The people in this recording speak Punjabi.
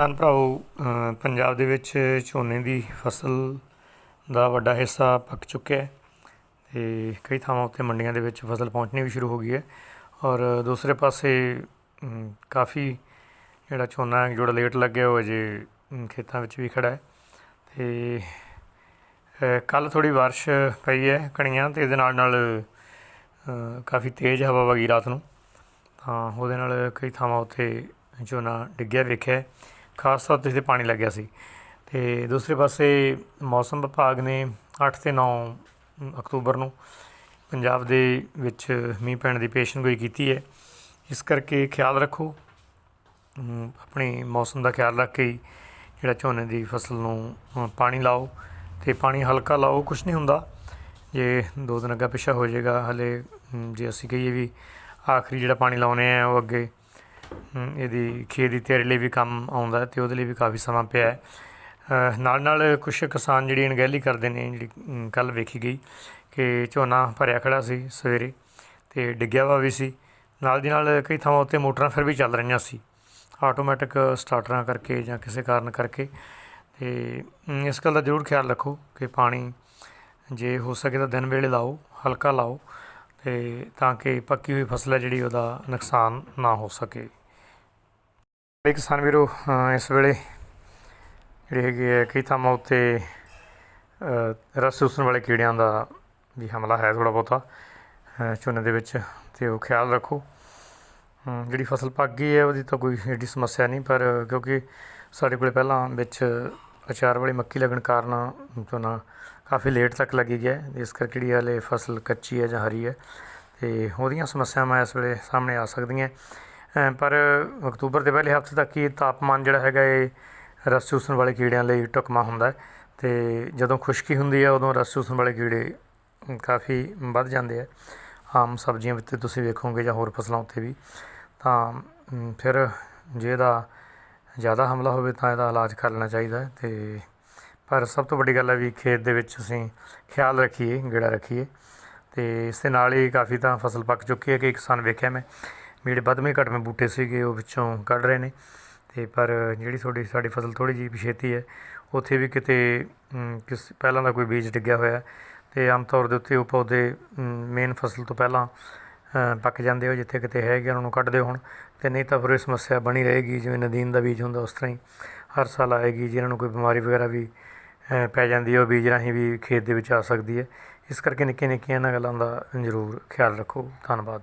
ਕਿਸਾਨ ਭਰਾਓ ਪੰਜਾਬ ਦੇ ਵਿੱਚ ਝੋਨੇ ਦੀ ਫਸਲ ਦਾ ਵੱਡਾ ਹਿੱਸਾ ਪੱਕ ਚੁੱਕਿਆ ਹੈ ਤੇ ਕਈ ਥਾਵਾਂ ਉੱਤੇ ਮੰਡੀਆਂ ਦੇ ਵਿੱਚ ਫਸਲ ਪਹੁੰਚਣੀ ਵੀ ਸ਼ੁਰੂ ਹੋ ਗਈ ਹੈ ਔਰ ਦੂਸਰੇ ਪਾਸੇ ਕਾਫੀ ਜਿਹੜਾ ਝੋਨਾ ਹੈ ਜਿਹੜਾ ਲੇਟ ਲੱਗਿਆ ਉਹ ਅਜੇ ਖੇਤਾਂ ਵਿੱਚ ਵੀ ਖੜਾ ਹੈ ਤੇ ਕੱਲ ਥੋੜੀ ਬਾਰਿਸ਼ ਪਈ ਹੈ ਕਣੀਆਂ ਤੇ ਇਹਦੇ ਨਾਲ ਨਾਲ ਕਾਫੀ ਤੇਜ਼ ਹਵਾ ਵਗੀ ਰਾਤ ਨੂੰ ਤਾਂ ਉਹਦੇ ਨਾਲ ਕਈ ਥਾਵਾਂ ਉੱਤੇ ਝੋਨਾ ਡਿੱਗਿਆ ਵੇਖਿਆ ਖਾਸ ਤੌਰ ਤੇ ਪਾਣੀ ਲੱਗਿਆ ਸੀ। ਤੇ ਦੂਸਰੇ ਪਾਸੇ ਮੌਸਮ ਵਿਭਾਗ ਨੇ 8 ਤੇ 9 ਅਕਤੂਬਰ ਨੂੰ ਪੰਜਾਬ ਦੇ ਵਿੱਚ ਮੀਂਹ ਪੈਣ ਦੀ ਪੇਸ਼ਨਗੋਈ ਕੀਤੀ ਹੈ। ਇਸ ਕਰਕੇ ਖਿਆਲ ਰੱਖੋ। ਅਮ, ਆਪਣੀ ਮੌਸਮ ਦਾ ਖਿਆਲ ਰੱਖ ਕੇ ਹੀ ਜਿਹੜਾ ਝੋਨੇ ਦੀ ਫਸਲ ਨੂੰ ਪਾਣੀ ਲਾਓ ਤੇ ਪਾਣੀ ਹਲਕਾ ਲਾਓ ਕੁਝ ਨਹੀਂ ਹੁੰਦਾ। ਜੇ ਦੋ ਦਿਨ ਅੱਗਾ ਪਿੱਛਾ ਹੋ ਜਾਏਗਾ ਹਲੇ ਜੇ ਅਸੀਂ ਕਹੀਏ ਵੀ ਆਖਰੀ ਜਿਹੜਾ ਪਾਣੀ ਲਾਉਨੇ ਆ ਉਹ ਅੱਗੇ ਇਹਦੀ ਖੇਤ ਦੀ ਤਿਆਰੀ ਲਈ ਵੀ ਕੰਮ ਆਉਂਦਾ ਤੇ ਉਹਦੇ ਲਈ ਵੀ ਕਾਫੀ ਸਮਾਂ ਪਿਆ ਹੈ। ਨਾਲ ਨਾਲ ਕੁਝ ਕਿਸਾਨ ਜਿਹੜੀ ਅਣਗਹਿਲੀ ਕਰਦੇ ਨੇ, ਜਿਹੜੀ ਕੱਲ ਵੇਖੀ ਗਈ ਕਿ ਝੋਨਾ ਭਰਿਆ ਖੜਾ ਸੀ ਸਵੇਰੇ ਤੇ ਡਿੱਗਿਆ ਵਾ ਵੀ ਸੀ। ਨਾਲ ਦੀ ਨਾਲ ਕਈ ਥਾਵਾਂ ਉੱਤੇ ਮੋਟਰਾਂ ਫਿਰ ਵੀ ਚੱਲ ਰਹੀਆਂ ਸੀ, ਆਟੋਮੈਟਿਕ ਸਟਾਰਟਰਾਂ ਕਰਕੇ ਜਾਂ ਕਿਸੇ ਕਾਰਨ ਕਰਕੇ। ਤੇ ਇਸ ਗੱਲ ਦਾ ਜ਼ਰੂਰ ਖਿਆਲ ਰੱਖੋ ਕਿ ਪਾਣੀ ਜੇ ਹੋ ਸਕੇ ਤਾਂ ਦਿਨ ਵੇਲੇ ਲਾਓ, ਹਲਕਾ ਲਾਓ ਤੇ ਤਾਂ ਕਿ ਪੱਕੀ ਹੋਈ ਫਸਲ ਹੈ ਜਿਹੜੀ ਉਹਦਾ ਨੁਕਸਾਨ ਨਾ ਹੋ ਸਕੇ। ਇਹ ਕਿਸਾਨ ਵੀਰੋ ਇਸ ਵੇਲੇ ਜਿਹੜੇ ਹੈਗੇ ਆ ਕਈ ਥਾਵਾਂ ਉੱਤੇ ਰਸ ਚੂਸਣ ਵਾਲੇ ਕੀੜਿਆਂ ਦਾ ਵੀ ਹਮਲਾ ਹੈ ਥੋੜਾ ਬਹੁਤਾ ਝੋਨੇ ਦੇ ਵਿੱਚ, ਤੇ ਉਹ ਖਿਆਲ ਰੱਖੋ। ਜਿਹੜੀ ਫਸਲ ਪੱਕ ਗਈ ਹੈ ਉਹਦੀ ਤਾਂ ਕੋਈ ਏਡੀ ਸਮੱਸਿਆ ਨਹੀਂ, ਪਰ ਕਿਉਂਕਿ ਸਾਡੇ ਕੋਲੇ ਪਹਿਲਾਂ ਵਿੱਚ ਅਚਾਰ ਵਾਲੀ ਮੱਕੀ ਲੱਗਣ ਕਾਰਨ ਝੋਨਾ ਕਾਫੀ ਲੇਟ ਤੱਕ ਲੱਗੀ ਗਿਆ ਇਸ ਕਰਕੇ ਜਿਹੜੀ ਹਾਲੇ ਫਸਲ ਕੱਚੀ ਹੈ ਜਾਂ ਹਰੀ ਹੈ, ਤੇ ਉਹਦੀਆਂ ਸਮੱਸਿਆਵਾਂ ਇਸ ਵੇਲੇ ਸਾਹਮਣੇ ਆ ਸਕਦੀਆਂ ਪਰ ਅਕਤੂਬਰ ਦੇ ਪਹਿਲੇ ਹਫ਼ਤੇ ਤੱਕ ਹੀ ਤਾਪਮਾਨ ਜਿਹੜਾ ਹੈਗਾ ਇਹ ਰਸ ਚੂਸਣ ਵਾਲੇ ਕੀੜਿਆਂ ਲਈ ਢੁਕਮਾ ਹੁੰਦਾ ਹੈ ਤੇ ਜਦੋਂ ਖੁਸ਼ਕੀ ਹੁੰਦੀ ਹੈ, ਉਦੋਂ ਰਸ ਚੂਸਣ ਵਾਲੇ ਕੀੜੇ ਕਾਫੀ ਵੱਧ ਜਾਂਦੇ ਆ। ਆਮ ਸਬਜ਼ੀਆਂ ਵਿੱਚ ਤੁਸੀਂ ਵੇਖੋਗੇ ਜਾਂ ਹੋਰ ਫਸਲਾਂ ਉੱਤੇ ਵੀ। ਤਾਂ ਫਿਰ ਜੇ ਇਹਦਾ ਜ਼ਿਆਦਾ ਹਮਲਾ ਹੋਵੇ ਤਾਂ ਇਹਦਾ ਇਲਾਜ ਕਰ ਲੈਣਾ ਚਾਹੀਦਾ ਹੈ ਤੇ ਪਰ ਸਭ ਤੋਂ ਵੱਡੀ ਗੱਲ ਹੈ ਵੀ ਖੇਤ ਦੇ ਵਿੱਚ ਅਸੀਂ ਖਿਆਲ ਰੱਖੀਏ, ਗੇੜਾ ਰੱਖੀਏ ਤੇ ਇਸ ਦੇ ਨਾਲ ਹੀ ਕਾਫੀ ਤਾਂ ਫਸਲ ਪੱਕ ਚੁੱਕੀ ਹੈ ਕਿ ਕਿਸਾਨ ਵੇਖਿਆ ਮੈਂ। ਜਿਹੜੇ ਵੱਧਵੇਂ ਘਟਵੇਂ ਬੂਟੇ ਸੀਗੇ ਉਹ ਵਿੱਚੋਂ ਕੱਢ ਰਹੇ ਨੇ। ਤੇ ਪਰ ਜਿਹੜੀ ਤੁਹਾਡੀ, ਸਾਡੀ ਫਸਲ ਥੋੜੀ ਜਿਹੀ ਪਿਛੇਤੀ ਹੈ, ਉੱਥੇ ਵੀ ਕਿਤੇ ਕਿਸ, ਪਹਿਲਾਂ ਦਾ ਕੋਈ ਬੀਜ ਡਿੱਗਿਆ ਹੋਇਆ ਹੈ। ਤੇ ਆਮ ਤੌਰ ਦੇ ਉੱਤੇ ਉਹ ਪੌਦੇ ਮੇਨ ਫਸਲ ਤੋਂ ਪਹਿਲਾਂ ਪੱਕ ਜਾਂਦੇ ਹੋ ਜਿੱਥੇ ਕਿਤੇ ਹੈਗੇ ਉਹਨਾਂ ਨੂੰ ਕੱਢਦੇ ਹੋਣ। ਤੇ ਨਹੀਂ ਤਾਂ ਫਿਰ ਇਹ ਸਮੱਸਿਆ ਬਣੀ ਰਹੇਗੀ, ਜਿਵੇਂ ਨਦੀਨ ਦਾ ਬੀਜ ਹੁੰਦਾ ਉਸ ਤਰ੍ਹਾਂ ਹੀ। ਹਰ ਸਾਲ ਆਏਗੀ, ਜਿਹਨਾਂ ਨੂੰ ਕੋਈ ਬਿਮਾਰੀ ਵਗੈਰਾ ਵੀ ਪੈ ਜਾਂਦੀ ਹੈ, ਉਹ ਬੀਜ ਰਾਹੀਂ ਵੀ ਖੇਤ ਦੇ ਵਿੱਚ ਆ ਸਕਦੀ ਹੈ। ਇਸ ਕਰਕੇ ਨਿੱਕੀਆਂ ਨਿੱਕੀਆਂ ਇਹਨਾਂ ਗੱਲਾਂ ਦਾ ਜ਼ਰੂਰ ਖਿਆਲ ਰੱਖੋ। ਧੰਨਵਾਦ।